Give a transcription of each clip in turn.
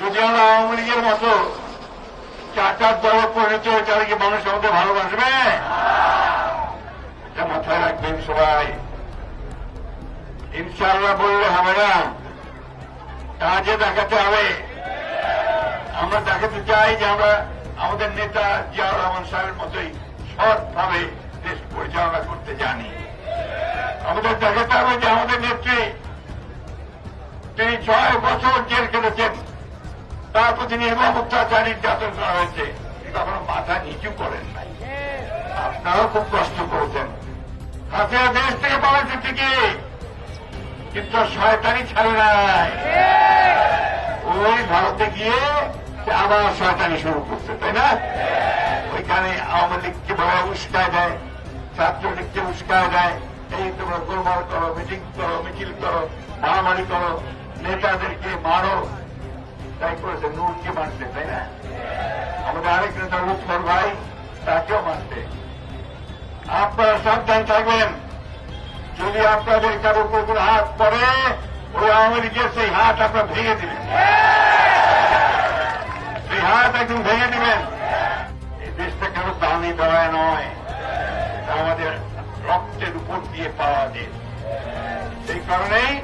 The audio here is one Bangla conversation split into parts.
যদি আমরা আওয়ামী লীগের মতো চারটার দলে পরিণত হয়ে তাহলে কি মানুষ আমাদের ভালোবাসবে? এটা মাথায় রাখবেন সবাই। ইনশাআল্লাহ বললে হবে না। কাজে দেখাতে হবে। আমরা দেখাতে চাই যে আমরা আমাদের নেতা জিয়াউর রহমান সাহেবের মতোই সৎভাবে দেশ পরিচালনা করতে জানি। আমাদের দেখাতে হবে যে আমাদের নেত্রী তিনি ছয় বছর জেল খেটেছেন। তার প্রতি নির্মম অত্যাচার নির্যাতন করা হয়েছে। তিনি কখনো মাথা নিচু করেন নাই। আপনারাও খুব কষ্ট করেছেন। হাসিনা দেশ থেকে পালাচ্ছে ঠিকই কিন্তু শয়তানি ছাড়ে নাই। ওই ভারতে গিয়ে আবার শয়তানি শুরু করছে, তাই না? ওইখানে আওয়ামী লীগকে বড় উস্কায় দেয় ছাত্রলীগকে উস্কায় দেয়। এই তোমরা গোলমাল করো, মিটিং করো, মিছিল করো, মারামারি করো, নেতাদেরকে মারো তাই করেছে নূরকে মারছে, তাই না? আমাদের আরেক নেতা লুৎফর ভাই, তাকেও মারছে। আপনারা সাবধান থাকবেন। যদি আপনাদের কারও উপর হাত পড়ে, ওই আওয়ামী লীগের সেই হাত আপনার ভেঙে দিবেন। সেই হাত একদম ভেঙে দিবেন। এই দেশটা কারও দামি দেওয়ায় নয়। আমাদের রক্তের উপর দিয়ে পাওয়া দেশ। সেই কারণেই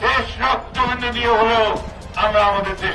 শেষ রক্তবিন্দু দিয়ে হলেও আমরা আমাদের দেশে